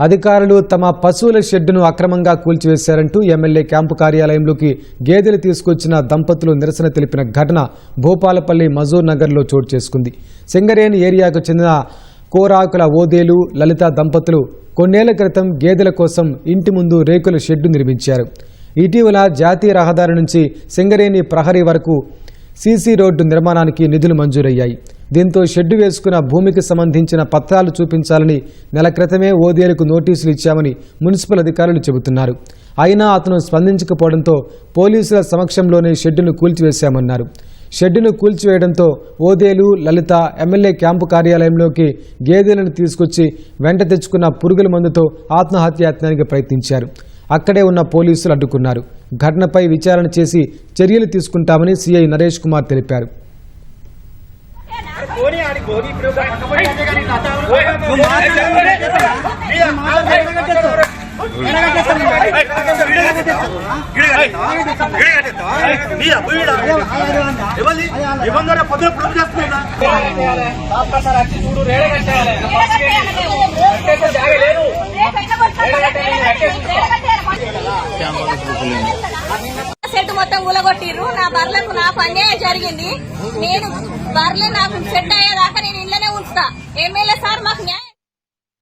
అధికారులు తమ పశువుల షెడ్డును అక్రమంగా కూల్చివేశారంటూ ఎమ్మెల్యే క్యాంపు కార్యాలయంలోకి గేదెలు తీసుకొచ్చిన దంపతులు నిరసన తెలిపిన ఘటన భూపాలపల్లి మజూర్ నగర్లో చోటు చేసుకుంది. సింగరేణి ఏరియాకు చెందిన కోరాకుల ఓదేలు లలిత దంపతులు కొన్నేళ్ళ క్రితం గేదెల కోసం ఇంటి ముందు రేకుల షెడ్డు నిర్మించారు. ఇటీవల జాతీయ రహదారి నుంచి సింగరేణి ప్రహరీ వరకు సీసీ రోడ్డు నిర్మాణానికి నిధులు మంజూరయ్యాయి. దీంతో షెడ్డు వేసుకున్న భూమికి సంబంధించిన పత్రాలు చూపించాలని నెల క్రితమే ఓదేలకు నోటీసులు ఇచ్చామని మున్సిపల్ అధికారులు చెబుతున్నారు. అయినా అతను స్పందించకపోవడంతో పోలీసుల సమక్షంలోనే షెడ్డును కూల్చివేశామన్నారు. షెడ్డును కూల్చివేయడంతో ఓదేలు లలిత ఎమ్మెల్యే క్యాంపు కార్యాలయంలోకి గేదెలను తీసుకొచ్చి వెంట తెచ్చుకున్న పురుగుల మందుతో ఆత్మహత్యాయత్నానికి ప్రయత్నించారు. అక్కడే ఉన్న పోలీసులు అడ్డుకున్నారు. ఘటనపై విచారణ చేసి చర్యలు తీసుకుంటామని సీఐ నరేష్ కుమార్ తెలిపారు. ఇవ్వంగానే పొద్దున ప్రూఫ్ చేస్తున్నా చూడు రేడ లేదు మొత్తం ఊలగొట్టిర్రు. నా బర్లకు నాకు అన్యాయం జరిగింది. నేను బర్రెలు నాకు సెట్ అయ్యేదాకా నేను ఇళ్ళనే ఉంచుతా. ఎమ్మెల్యే సార్ మాకు న్యాయం